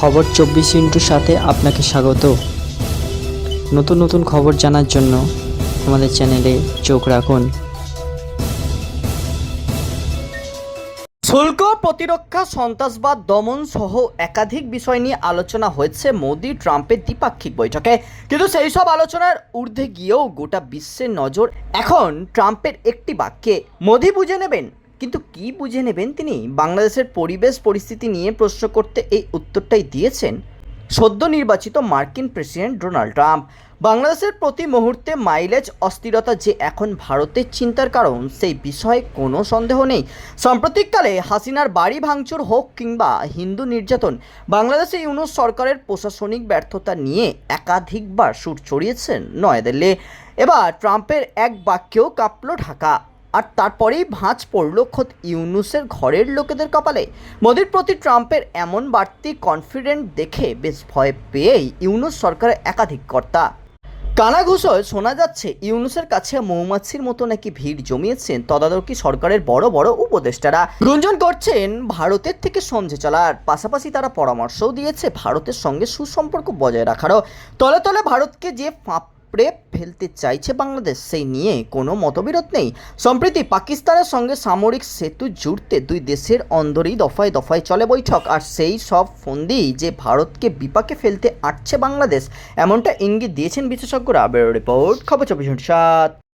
খবর চব্বিশ ইন্টুর সাথে আপনাকে স্বাগত। নতুন নতুন খবর জানার জন্য আমাদের চ্যানেলে চোখ রাখুন। শুল্ক, প্রতিরক্ষা, সন্ত্রাসবাদ, দমন সহ একাধিক বিষয় নিয়ে আলোচনা হয়েছে মোদি ট্রাম্পের দ্বিপাক্ষিক বৈঠকে। কিন্তু সেই সব আলোচনার ঊর্ধ্বে গিয়েও গোটা বিশ্বের নজর এখন ট্রাম্পের একটি বাক্যে। মোদি বুঝে নেবেন কিন্তু কি বুঝে নেবেন তিনি? বাংলাদেশের পরিবেশ পরিস্থিতি নিয়ে প্রশ্ন করতে এই উত্তরটাই দিয়েছেন সদ্য নির্বাচিত মার্কিন প্রেসিডেন্ট ডোনাল্ড ট্রাম্প। বাংলাদেশের প্রতি মুহূর্তে মাইলেজ অস্থিরতা যে এখন ভারতের চিন্তার কারণ, সেই বিষয়ে কোনো সন্দেহ নেই। সাম্প্রতিককালে হাসিনার বাড়ি ভাঙচুর হোক কিংবা হিন্দু নির্যাতন, বাংলাদেশে ইউনুস সরকারের প্রশাসনিক ব্যর্থতা নিয়ে একাধিকবার সুর ছড়িয়েছেন নয়াদিল্লি। এবার ট্রাম্পের এক বাক্যেও কাঁপল ঢাকা। আর তারপরেই ভাঁজ পড়ল খোদ ইউনুসের ঘরের লোকেদের কপালে। মোদির প্রতি ট্রাম্পের এমন বাড়তি কনফিডেন্ট দেখে বেশ ভয় পেয়েই ইউনুস সরকারের একাধিক কর্তা। কানাঘুষোয় শোনা যাচ্ছে, ইউনুসের কাছে মৌমাছির মতো নাকি ভিড় জমিয়েছেন তদারকি সরকারের বড় বড় উপদেষ্টারা। গুঞ্জন করছেন, ভারতের থেকে সন্ধে চলার। পাশাপাশি তারা পরামর্শও দিয়েছে, ভারতের সঙ্গে সুসম্পর্ক বজায় রাখারও। তলে তলে ভারতকে যে ফাঁপড়ে ফেলতে চাইছে বাংলাদেশ, সেই নিয়ে কোনো মতবিরোধ নেই। সম্প্রতি পাকিস্তানের সঙ্গে সামরিক সেতু জুড়তে দুই দেশের অন্দরই দফায় দফায় চলে বৈঠক, আর সেই সব ফন্দি যে ভারতকে বিপাকে ফেলতে আটছে বাংলাদেশ, এমনটা ইঙ্গিত দিয়েছেন বিশেষজ্ঞরা। রিপোর্ট, খবর চব্বিশ সাত।